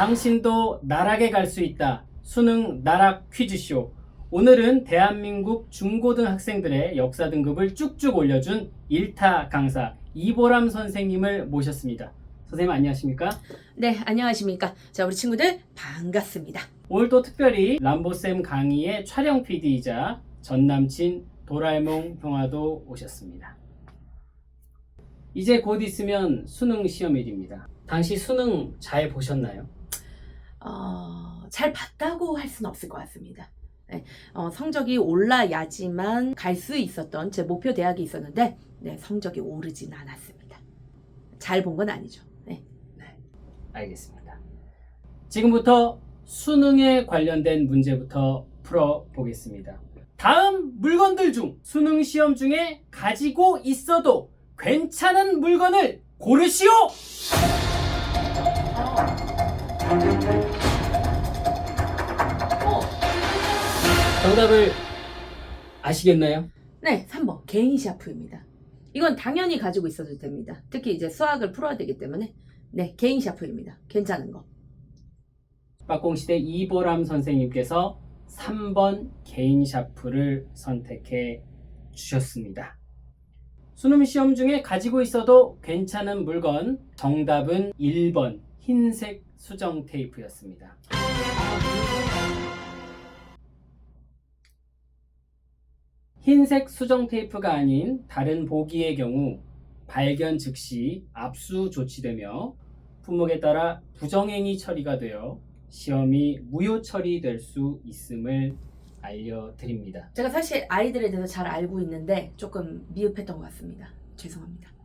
당신도 나락에 갈 수 있다. 수능 나락 퀴즈쇼. 오늘은 대한민국 중고등 학생들의 역사 등급을 쭉쭉 올려준 일타 강사 이보람 선생님을 모셨습니다. 선생님 안녕하십니까? 네, 안녕하십니까. 자, 우리 친구들 반갑습니다. 오늘도 특별히 람보쌤 강의의 촬영 PD이자 전 남친 도라에몽 형아도 오셨습니다. 이제 곧 있으면 수능 시험일입니다. 당시 수능 잘 보셨나요? 어, 잘 봤다고 할 수는 없을 것 같습니다. 네, 어, 성적이 올라야지만 갈 수 있었던 제 목표 대학이 있었는데 네, 성적이 오르진 않았습니다. 잘 본 건 아니죠. 네. 알겠습니다. 지금부터 수능에 관련된 문제부터 풀어보겠습니다. 다음 물건들 중 수능 시험 중에 가지고 있어도 괜찮은 물건을 고르시오! 어, 정답을 아시겠나요? 네, 3번 개인 샤프입니다. 이건 당연히 가지고 있어도 됩니다. 특히 이제 수학을 풀어야 되기 때문에 네, 개인 샤프입니다. 괜찮은 거. 박공시대 이보람 선생님께서 3번 개인 샤프를 선택해 주셨습니다. 수능 시험 중에 가지고 있어도 괜찮은 물건 정답은 1번 흰색 수정 테이프였습니다. 흰색 수정 테이프가 아닌 다른 보기의 경우 발견 즉시 압수 조치되며 품목에 따라 부정행위 처리가 되어 시험이 무효 처리될 수 있음을 알려드립니다. 제가 사실 아이들에 대해서 잘 알고 있는데 조금 미흡했던 것 같습니다. 죄송합니다.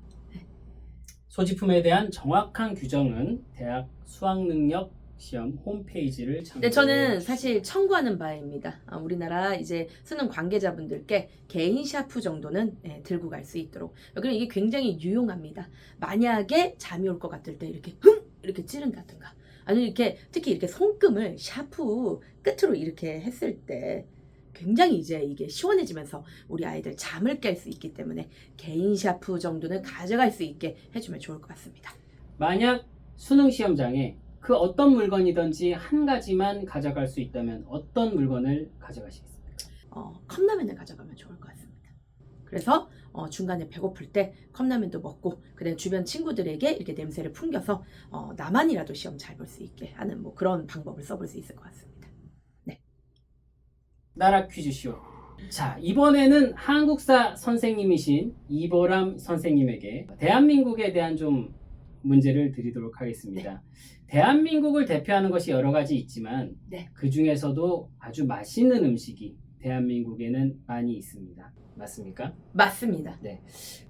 소지품에 대한 정확한 규정은 대학 수학능력 시험 홈페이지를 참고해 네, 저는. 사실 청구하는 바입니다. 아, 우리나라 이제 수능 관계자분들께 개인 샤프 정도는 예, 들고 갈 수 있도록. 그리고 이게 굉장히 유용합니다. 만약에 잠이 올 것 같을 때 이렇게 흠 이렇게 찌른다든가, 아니면 이렇게 특히 이렇게 손금을 샤프 끝으로 이렇게 했을 때 굉장히 이제 이게 시원해지면서 우리 아이들 잠을 깰 수 있기 때문에 개인 샤프 정도는 가져갈 수 있게 해주면 좋을 것 같습니다. 만약 수능 시험장에 그 어떤 물건이든지 한 가지만 가져갈 수 있다면 어떤 물건을 가져가시겠습니까? 어, 컵라면을 가져가면 좋을 것 같습니다. 그래서 어, 중간에 배고플 때 컵라면도 먹고 그다음 주변 친구들에게 이렇게 냄새를 풍겨서 어, 나만이라도 시험 잘 볼 수 있게 하는 뭐 그런 방법을 써볼 수 있을 것 같습니다. 나라 퀴즈쇼. 자, 이번에는 한국사 선생님이신 이보람 선생님에게 대한민국에 대한 좀 문제를 드리도록 하겠습니다. 대한민국을 대표하는 것이 여러 가지 있지만 네. 그 중에서도 아주 맛있는 음식이 대한민국에는 많이 있습니다. 맞습니까? 맞습니다.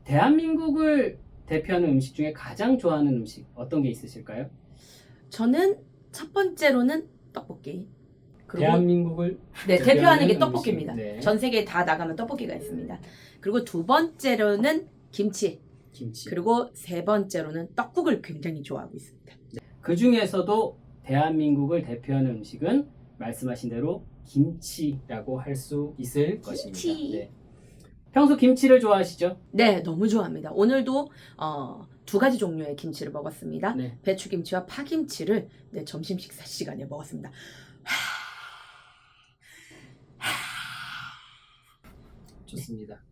대한민국을 대표하는 음식 중에 가장 좋아하는 음식 어떤 게 있으실까요? 저는 첫 번째로는 떡볶이. 그리고 대한민국을 네, 대표하는 게 떡볶이입니다. 네. 전 세계에 다 나가면 떡볶이가 있습니다. 그리고 두 번째로는 김치. 김치. 그리고 세 번째로는 떡국을 굉장히 좋아하고 있습니다. 그 중에서도 대한민국을 대표하는 음식은 말씀하신 대로 김치라고 할 수 있을 것입니다. 네. 평소 김치를 좋아하시죠? 네, 너무 좋아합니다. 오늘도 어, 두 가지 종류의 김치를 먹었습니다. 네. 배추김치와 파김치를 네, 점심 식사 시간에 먹었습니다. 좋습니다.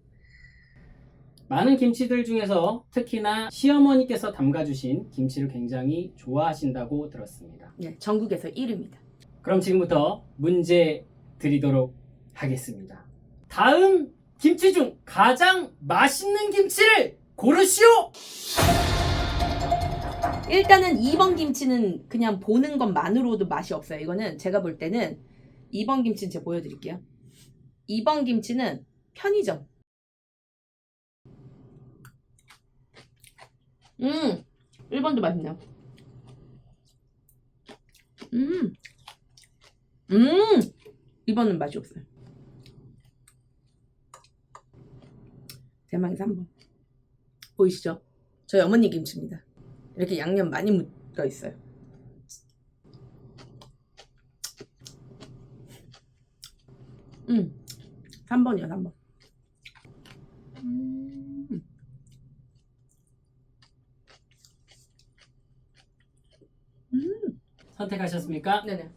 많은 김치들 중에서 특히나 시어머니께서 담가주신 김치를 굉장히 좋아하신다고 들었습니다. 네, 전국에서 1위입니다. 그럼 지금부터 문제 드리도록 하겠습니다. 다음 김치 중 가장 맛있는 김치를 고르시오! 일단은 2번 김치는 그냥 보는 것만으로도 맛이 없어요. 이거는 제가 볼 때는 2번 김치는 제가 보여드릴게요. 2번 김치는 편의점. 음, 1번도 맛있네요. 음, 음, 2번은 맛이 없어요. 대망의 3번. 보이시죠? 저희 어머니 김치입니다. 이렇게 양념 많이 묻어 있어요. 음, 3번이요, 3번. 음, 선택하셨습니까? 네네.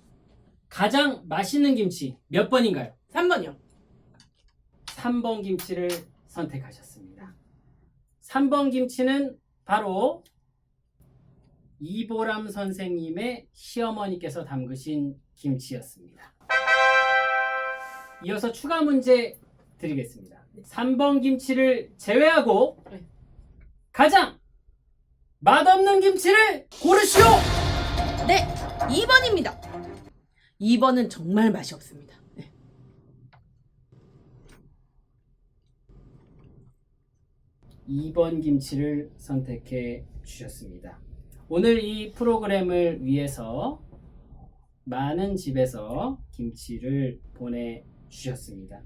가장 맛있는 김치 몇 번인가요? 3번이요. 3번 김치를 선택하셨습니다. 3번 김치는 바로 이보람 선생님의 시어머니께서 담그신 김치였습니다. 이어서 추가 문제 드리겠습니다. 3번 김치를 제외하고 네. 가장 맛없는 김치를 고르시오! 네, 2번입니다. 2번은 정말 맛이 없습니다. 네. 2번 김치를 선택해 주셨습니다. 오늘 이 프로그램을 위해서 많은 집에서 김치를 보내주셨습니다.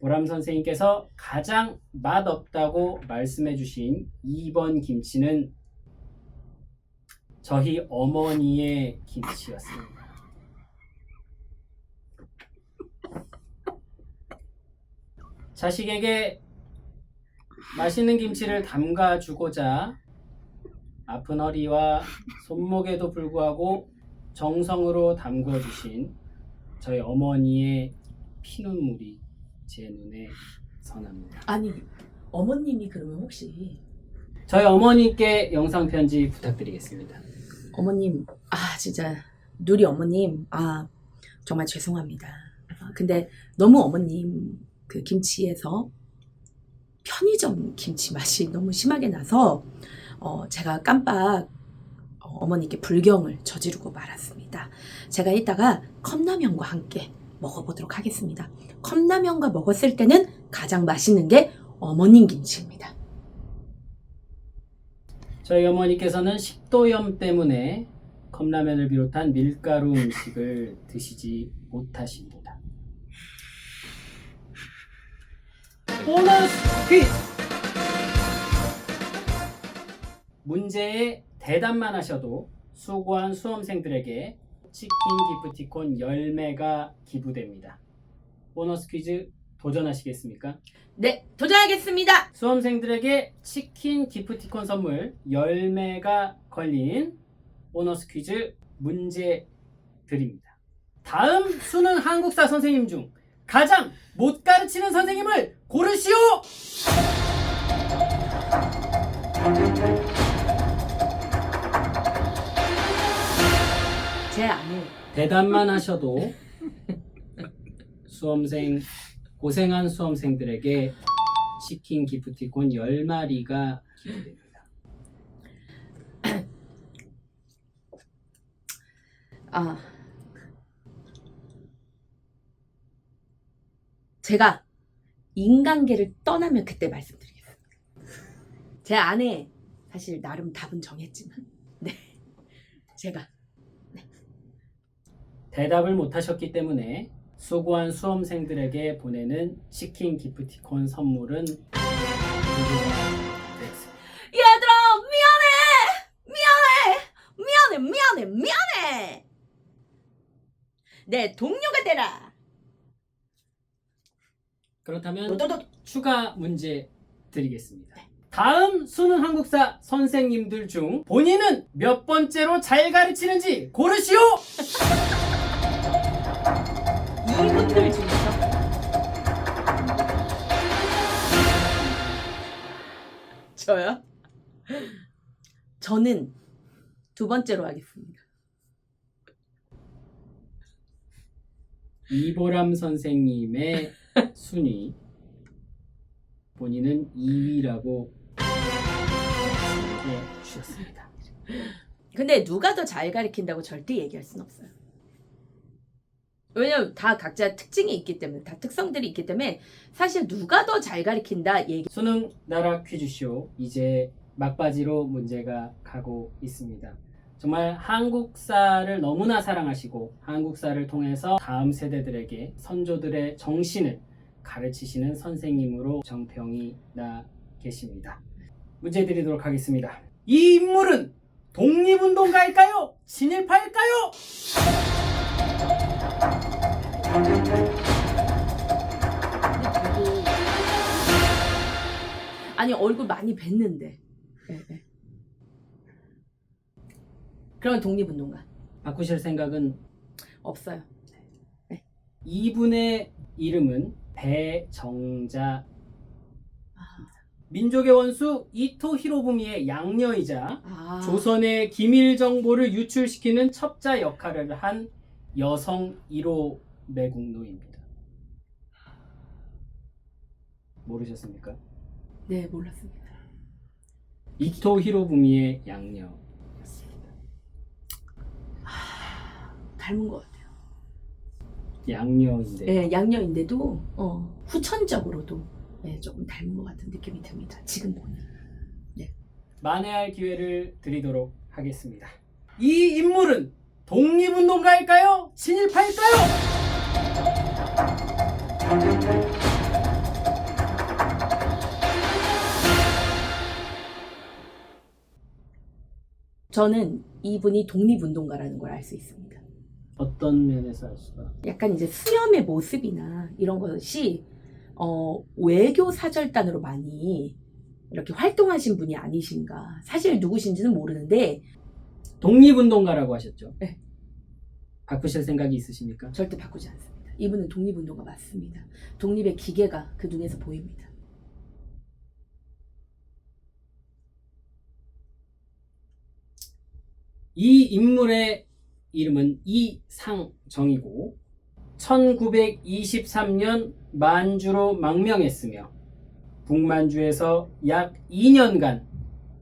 보람 선생님께서 가장 맛없다고 말씀해 주신 2번 김치는 저희 어머니의 김치였습니다. 자식에게 맛있는 김치를 담가 주고자 아픈 허리와 손목에도 불구하고 정성으로 담궈 주신 저희 어머니의 피눈물이 제 눈에 선합니다. 아니, 어머님이 그러면 혹시 저희 어머니께 영상 편지 부탁드리겠습니다. 어머님, 아 진짜 누리 어머님, 아 정말 죄송합니다. 아, 근데 너무 어머님 그 김치에서 편의점 김치 맛이 너무 심하게 나서 어, 제가 깜빡 어, 어머니께 불경을 저지르고 말았습니다. 제가 이따가 컵라면과 함께 먹어보도록 하겠습니다. 컵라면과 먹었을 때는 가장 맛있는 게 어머님 김치입니다. 저희 어머니께서는 식도염 때문에 컵라면을 비롯한 밀가루 음식을 드시지 못하십니다. 보너스 퀴즈! 문제에 대답만 하셔도 수고한 수험생들에게 치킨 기프티콘 10매가 기부됩니다. 보너스 퀴즈 도전하시겠습니까? 네, 도전하겠습니다. 수험생들에게 치킨 기프티콘 선물 10매가 걸린 보너스 퀴즈 문제 드립니다. 다음 수능 한국사 선생님 중 가장 못 가르치는 선생님을 고르시오! 제 아내 대답만 하셔도 수험생 고생한 수험생들에게 치킨 기프티콘 10마리가 기부됩니다. 아. 제가 인간계를 떠나면 그때 말씀드리겠습니다. 제 안에 사실 나름 답은 정했지만, 네. 제가, 대답을 못하셨기 때문에 수고한 수험생들에게 보내는 치킨 기프티콘 선물은. 얘들아, 미안해! 미안해! 미안해! 미안해! 미안해! 내 동료가 되라! 그렇다면 너너너 추가 문제 드리겠습니다. 다음 수능 한국사 선생님들 중 본인은 몇 번째로 잘 가르치는지 고르시오! 이분들 중에서 저요? 저는 두 번째로 하겠습니다. 이보람 선생님의 순위 본인은 2위라고 말씀해 주셨습니다. 근데 누가 더 잘 가르친다고 절대 얘기할 순 없어요. 왜냐면 다 각자 특징이 있기 때문에 다 특성들이 있기 때문에 사실 누가 더 잘 가르친다 얘기 수능 나라 퀴즈쇼 이제 막바지로 문제가 가고 있습니다. 정말 한국사를 너무나 사랑하시고 한국사를 통해서 다음 세대들에게 선조들의 정신을 가르치시는 선생님으로 정평이 나 계십니다. 문제 드리도록 하겠습니다. 이 인물은 독립운동가일까요? 친일파일까요? 아니 얼굴 많이 뵀는데 네, 네. 그러면 독립운동가 바꾸실 생각은 없어요. 이분의 이름은 배정자 아, 민족의 원수 이토 히로부미의 양녀이자 아. 조선의 기밀 정보를 유출시키는 첩자 역할을 한 여성 1호 매국노입니다. 모르셨습니까? 네 몰랐습니다. 이토 히로부미의 양녀. 닮은 것 같아요. 양녀인데 예, 양녀인데도 어, 후천적으로도 예, 조금 닮은 것 같은 느낌이 듭니다. 지금 보니. 만회할 기회를 드리도록 하겠습니다. 이 인물은 독립운동가일까요? 친일파일까요? 저는 이분이 독립운동가라는 걸 알 수 있습니다. 어떤 면에서 알 수가? 약간 이제 수염의 모습이나 이런 것이 어, 외교 사절단으로 많이 이렇게 활동하신 분이 아니신가. 사실 누구신지는 모르는데 독립운동가라고 하셨죠? 네. 바꾸실 생각이 있으십니까? 절대 바꾸지 않습니다. 이분은 독립운동가 맞습니다. 독립의 기계가 그 눈에서 보입니다. 이 인물의 이름은 이상정이고 1923년 만주로 망명했으며 북만주에서 약 2년간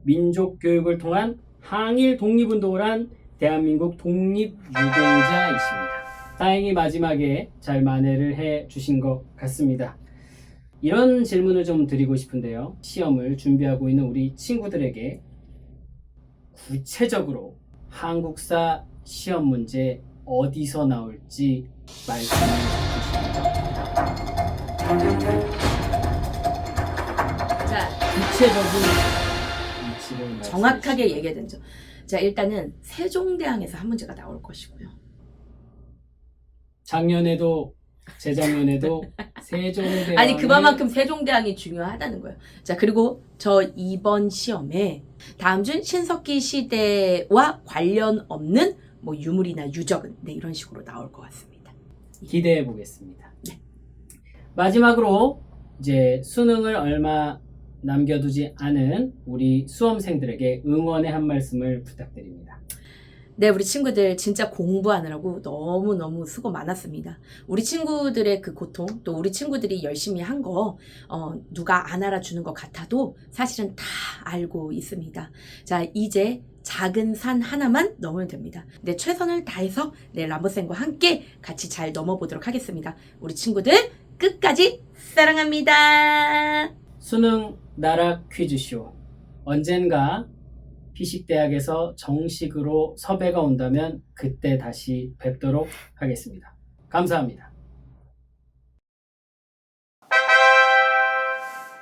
민족 교육을 통한 항일 독립운동을 한 대한민국 독립유공자이십니다. 다행히 마지막에 잘 만회를 해 주신 것 같습니다. 이런 질문을 좀 드리고 싶은데요. 시험을 준비하고 있는 우리 친구들에게 구체적으로 한국사 시험 문제 어디서 나올지 말씀해 주십니다. 자, 구체적인 위치를 정확하게. 얘기해야 되죠. 자, 일단은 세종대왕에서 한 문제가 나올 것이고요. 작년에도 재작년에도 세종대왕 아니 그만큼 세종대왕이 중요하다는 거예요. 자 그리고 저 이번 시험에 다음 중 신석기 시대와 관련 없는 뭐 유물이나 유적은 네 이런 식으로 나올 것 같습니다. 기대해 보겠습니다. 네. 마지막으로 이제 수능을 얼마 남겨두지 않은 우리 수험생들에게 응원의 한 말씀을 부탁드립니다. 네, 우리 친구들 진짜 공부하느라고 너무너무 수고 많았습니다. 우리 친구들의 그 고통, 또 우리 친구들이 열심히 한 거, 어, 누가 안 알아주는 것 같아도 사실은 다 알고 있습니다. 자, 이제 작은 산 하나만 넘으면 됩니다. 네, 최선을 다해서 네, 람보생과 함께 같이 잘 넘어보도록 하겠습니다. 우리 친구들 끝까지 사랑합니다. 수능 나락 퀴즈쇼 언젠가 피식대학에서 정식으로 섭외가 온다면 그때 다시 뵙도록 하겠습니다. 감사합니다.